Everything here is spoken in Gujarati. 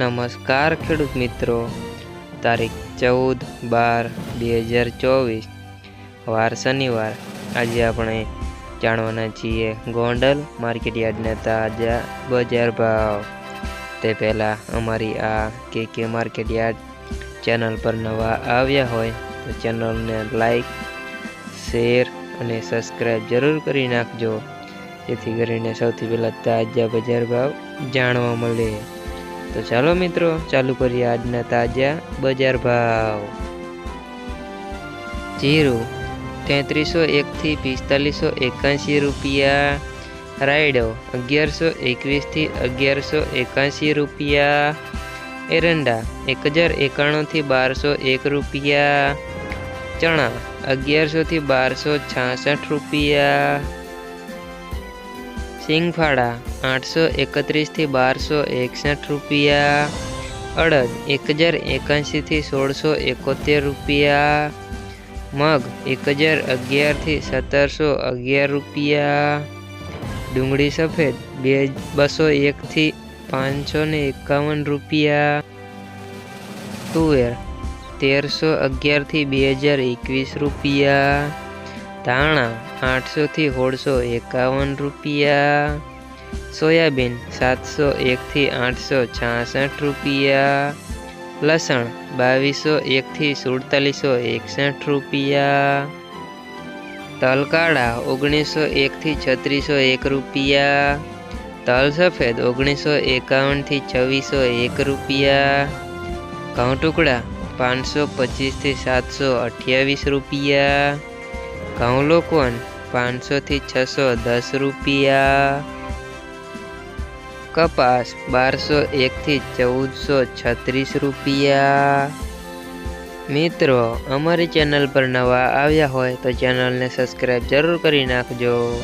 નમસ્કાર ખેડૂત મિત્રો. તારીખ ચૌદ બાર બે હજાર ચોવીસ. વાર શનિવાર. આજે આપણે જાણવાના છીએ ગોંડલ માર્કેટયાર્ડના તાજા બજાર ભાવ. તે પહેલાં અમારી આ કે કે માર્કેટ યાર્ડ ચેનલ પર નવા આવ્યા હોય તો ચેનલને લાઈક, શેર અને સબસ્ક્રાઈબ જરૂર કરી નાખજો. જેથી કરીને સૌથી પહેલાં તાજા બજાર ભાવ જાણવા મળે. તો ચાલો મિત્રો, ચાલુ કરીએ આજના તાજા બજાર ભાવ. જીરું તેત્રીસો એકથી પિસ્તાલીસો એકાંશી રૂપિયા. રાયડો અગિયારસો એકવીસથી અગિયારસો એકાંશી રૂપિયા. એરંડા એક હજાર એકાણુંથી બારસો એક રૂપિયા. ચણા અગિયારસોથી બારસો છાસઠ રૂપિયા. સિંગફાડા આઠસો એકત્રીસથી બારસો એકસઠ રૂપિયા. અડદ એક હજાર એકાંશીથી સોળસો એકોતેર રૂપિયા. મગ એક હજાર અગિયારથી સત્તરસો અગિયાર રૂપિયા. ડુંગળી સફેદ બે, બસો એકથી પાંચસો ને એકાવન રૂપિયા. તુવેર તેરસો અગિયારથી બે હજાર એકવીસ રૂપિયા. ધાણા આઠસોથી સોળસો એકાવન રૂપિયા. સોયાબીન સાતસો એકથી આઠસો છાસઠ રૂપિયા. લસણ બાવીસો એકથી સુડતાલીસો એકસઠ રૂપિયા. તલકાળા ઓગણીસો એકથી છત્રીસો એક રૂપિયા. તલ સફેદ ઓગણીસો એકાવનથી છવ્વીસો એક રૂપિયા. ઘઉં ટુકડા પાંચસો પચીસથી સાતસો અઠ્યાવીસ રૂપિયા. ઘઉં લોકવન પાંચસોથી છસો દસ રૂપિયા. કપાસ બારસો એકથી ચૌદસો છત્રીસ રૂપિયા. મિત્રો, અમારી ચેનલ પર નવા આવ્યા હોય તો ચેનલને સબસ્ક્રાઈબ જરૂર કરી નાખજો.